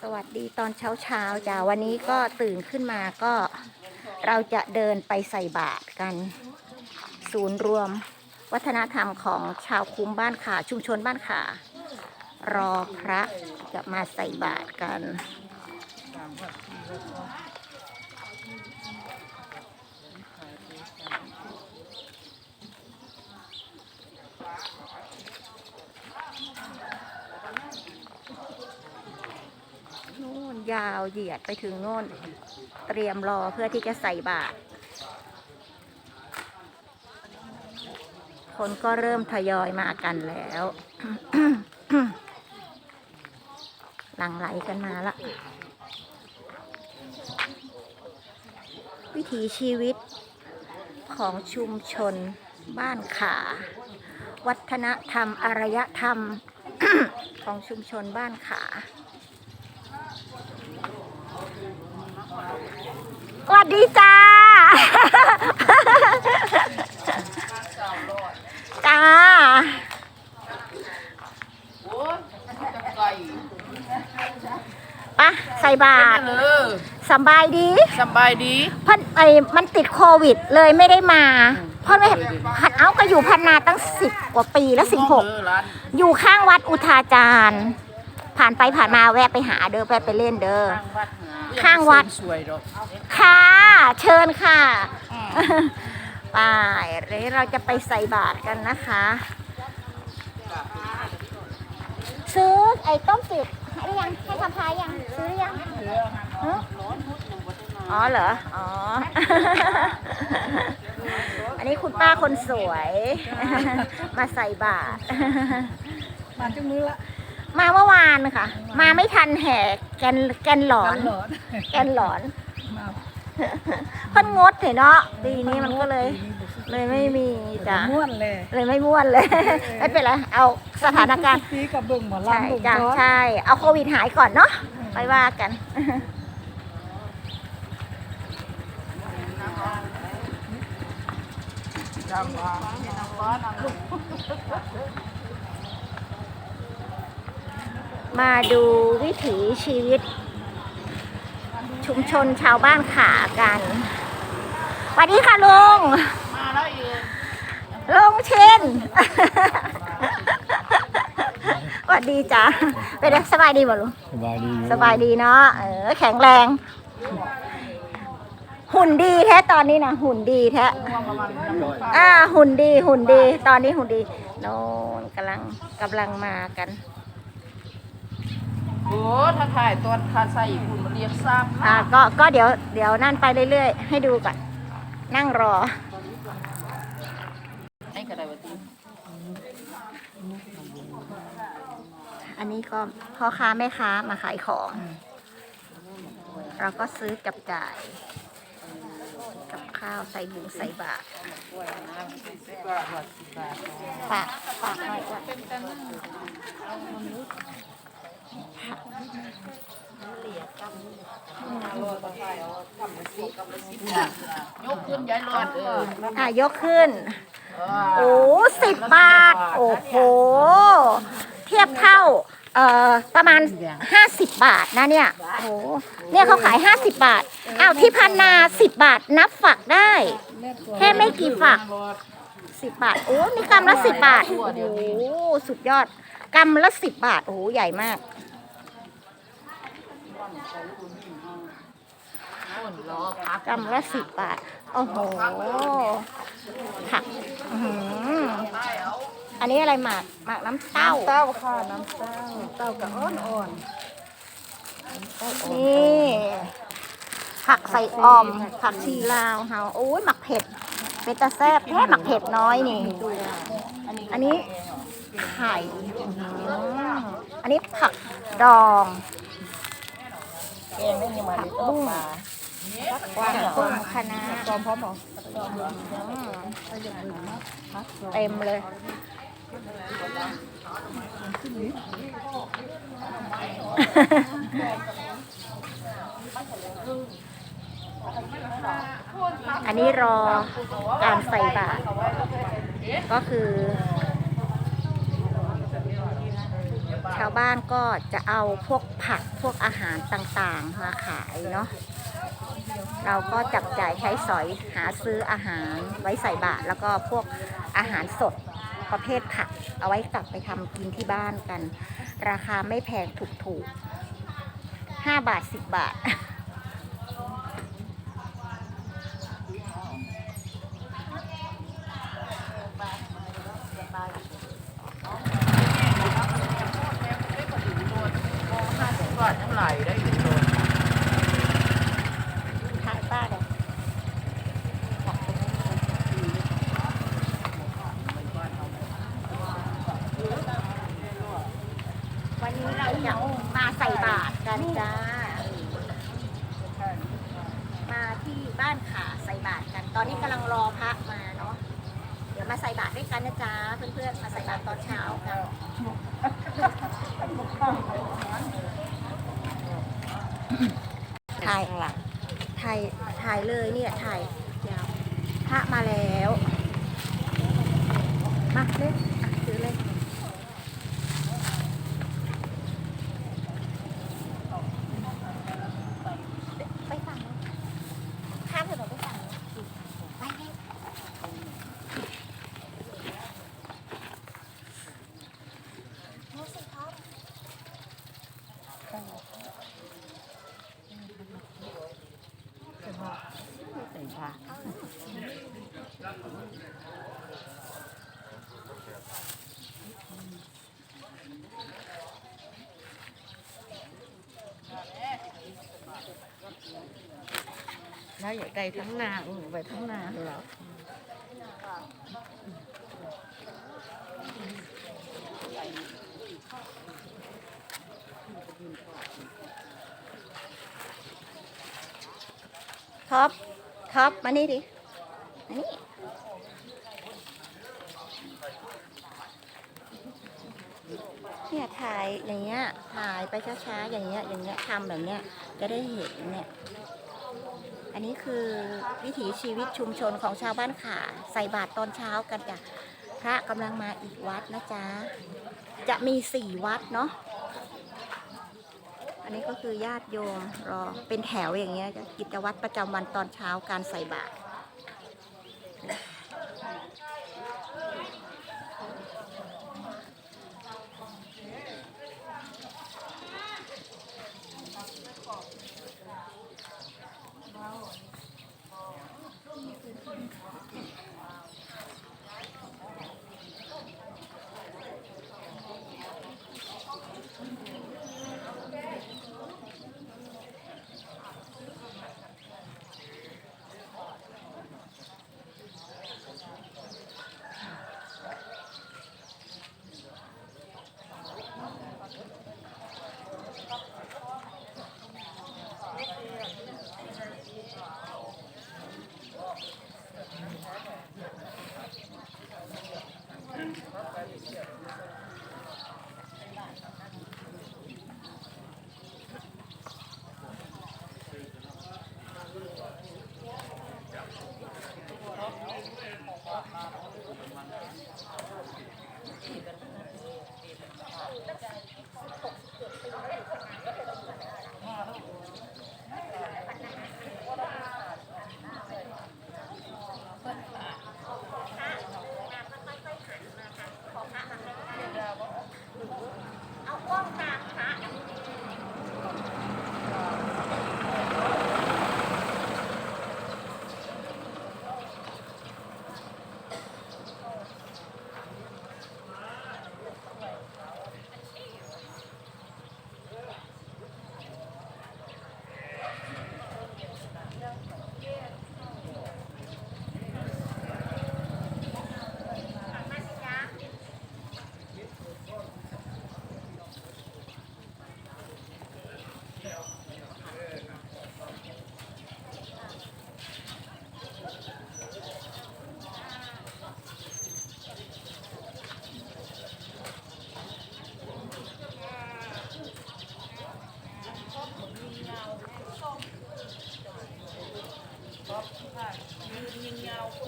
สวัสดีตอนเช้าเช้าจ้าวันนี้ก็ตื่นขึ้นมาก็เราจะเดินไปใส่บาตรกัน ศูนย์รวม วัฒนธรรมของชาวคุ้มบ้านขาชุมชนบ้านขารอพระจะมาใส่บาตรกัน ยาวเหยียดไปถึงโน่น เตรียมรอเพื่อที่จะใส่บาตรคนก็เริ่มทยอยมากันแล้ว หลังไหลกันมาละ วิถีชีวิตของชุมชนบ้านขา วัฒนธรรมอารยธรรมของชุมชนบ้านขา สวัสดีจ้าจ้าโอ้ยจะไก่ปะใส่บาตรเออสำบายดีสบายดี เพันไอมันติดโควิดเลยไม่ได้มาเพราะไม่พันเอาก็อยู่พันนาตั้งสิบกว่าปีแล้วสิบหกเออร้านอยู่ข้างวัดอุทาจารย์ ผ่านไปผ่านมาแวะไปหาเด้อแวะไปเล่นเด้อข้างวัดห ข้างวัด สวยดอกค่ะ เชิญค่ะไปเดี๋ยวเราจะไปใส่บาตรกันนะคะ ซื้อไอ้ต้มจืดให้หรือยังให้คำพายยังซื้อหรือยังฮะอ๋อเหรอ อ๋อ อันนี้คุณป้าคนสวย มาใส่บาตรมาจังมือละ มาเมื่อวานค่ะ มาไม่ทันแห่แกนแกนหลอนหลอดแกนหลอนมาเพิ่นงดเห็นเนาะปีนี้มันก็เลย เลยไม่มีจ้ะม่วนเลย เลยไม่ม่วนเลย ไม่เป็นไรเอาสถานการณ์ปีกับเบิ่งหมอใช่ลำเบิ่งจ้ะร้อนใช่เอาโควิดหายก่อนเนาะไปว่ากันจำว่า มาดูวิถีชีวิต ชุมชนชาวบ้านขากันสวัสดีค่ะลุง มาแล้วเองลุงเช่นสวัสดีจ้ะเป็นไงสบายดีบ่ลุง สบายดีอยู่สบายดีเนาะ เออแข็งแรง หุ่นดีแท้ตอนนี้นะหุ่นดีแท้อ่าหุ่นดีหุ่นดี ตอนนี้หุ่นดีโน่นกำลังกำลังมากันโอ้ถ้าถ่ายตัวทาใส่คุณมาเรียกทราบอ่าก็ก็เดี๋ยวเดี๋ยวนั่นไปเรื่อยๆ ให้ดูก่อนนั่งรอให้กระไดวะทีอันนี้ก็พ่อค้าแม่ค้ามาขายของ เราก็ซื้อจับจ่าย กับข้าวใส่บุงใส่บาตรฝากฝากหน่อยก่อน ยกขึ้นย้ายรอดเอออะยกขึ้น โอ้สิบบาท โอ้โห เทียบเท่า เอ่อ ประมาณห้าสิบบาทนะเนี่ย โอ้โหเนี่ยเขาขายห้าสิบบาท อ้าวที่พันนาสิบบาทนับฝักได้ แค่ไม่กี่ฝักสิบบาท โอ้นี่กำละสิบบาท โอ้โหสุดยอด กำละสิบบาท โอ้โห ใหญ่มากรอพักกำละสิบบาท โอ้โห ผักอื้อหืออันนี้อะไรหมาก หมากน้ำเต้า เต้าค่ะ น้ำเต้า เต้ากับอ่อนอ่อนนี่ผักใส่ออม ผักชีลาวเฮาโอ้ยหมักเผ็ด เป็นตาแซ่บแค่หมักเผ็ดน้อยนี่ อันนี้ ไข่อืมอันนี้ผักดองเองไม่ยังมาผักออบุ้กงมาผักบุ้งคะน้าจอมพร้อมหรอเต็มเลยอันนี้รอการใส่บาตรก็คือ ชาวบ้านก็จะเอาพวกผักพวกอาหารต่างๆมาขายเนาะเราก็จับจ่ายใช้สอยหาซื้ออาหารไว้ใส่บาตรแล้วก็พวกอาหารสดประเภทผัก เอาไว้กลับไปทำกินที่บ้านกัน ราคาไม่แพงถูกๆ5บาท 10 บาท ห้าสิบบาททั้ง ได้อยู่โดนถ่ายป้าเลยวันนี้เราจะมาใส่บาตรกันจ้า มาที่บ้านขาใส่บาตรกัน ตอนนี้กำลังรอพระมาเนาะ เดี๋ยวมาใส่บาตรด้วยกันนะจ๊ะ เพื่อนๆ มาใส่บาตรตอนเช้ากันายข้างหลังถ่ายถ่ายเลยเนี่ยถ่ายยาวพระมาแล้ว มาเลยอะถือเลย ไปฝั่งนู้นข้ามถนนไปฝั่งนู้นไปเลยโน้ตสิครับ ใส่ผ้า แล้วอยากได้ทั้งนาเออไปทั้งนาแล้วท็อป ท็อป มานี่ดิ มานี่เนี่ยถ่ายอย่างเงี้ย ถ่ายไปช้าๆ อย่างเงี้ย อย่างเงี้ยทำแบบเนี้ย จะได้เห็นเนี่ย อันนี้คือวิถีชีวิตชุมชนของชาวบ้านขาใส่บาตรตอนเช้ากันจ้ะพระกำลังมาอีกวัดนะจ๊ะ จะมีสี่วัดเนาะอันนี้ก็คือญาติโยมรอเป็นแถวอย่างเงี้ยจะกิจวัตรประจำวันตอนเช้าการใส่บาตร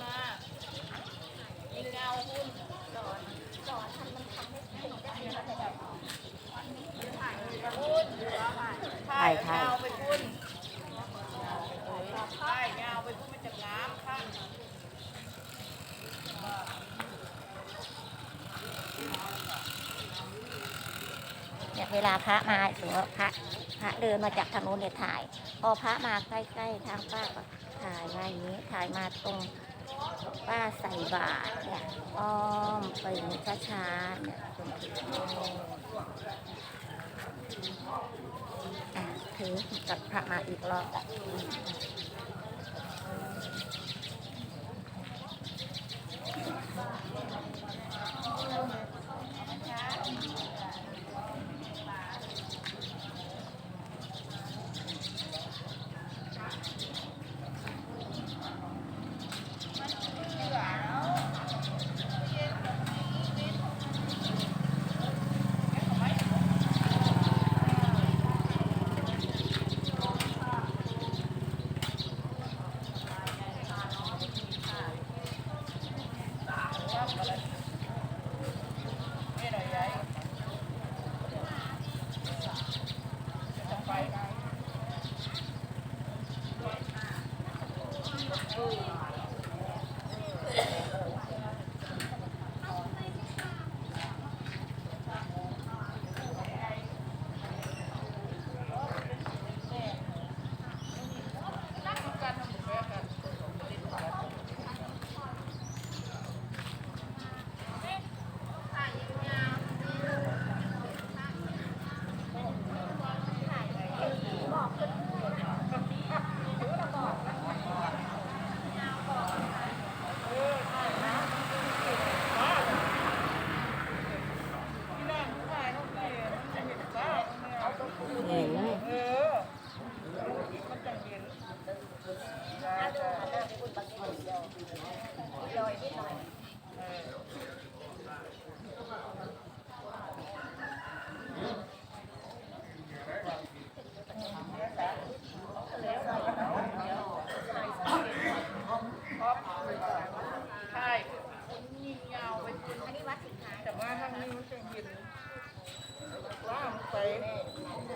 มายิงเงาหุ้สอนสอนทำมันทำให้ผมได้แบบถ่ายหุ้ถ่ายเงาไปพุ่นถ่ายเงาไปพุ่นมันจะน้ำข้างเนี่ยเวลาพระมาถือพระพระเดินมาจากทางโน้นเนี่ยถ่าย พอพระมาใกล้ๆทางป้าก็ถ่ายมาอย่างนี้ถ่ายมาตรง ป้าใส่บาตรเนี่ยอ้อมไปช้าช้าเนี่ยคนถึงอะถือกับพระมาอีกรอบ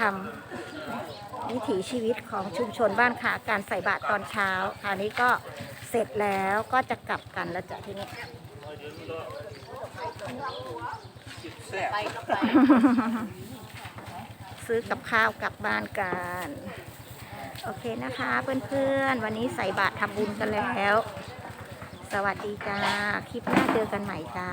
ธรรม วิถีชีวิตของชุมชนบ้านขาการใส่บาตรตอนเช้าคราวนี้ก็เสร็จแล้วก็จะกลับกันแล้วจ้ะทีนี้ซื้อกับข้าวกลับบ้านกันโอเคนะคะ เพื่อนๆ วันนี้ใส่บาตรทำบุญกันแล้ว สวัสดีจ้า คลิปหน้าเจอกันใหม่จ้า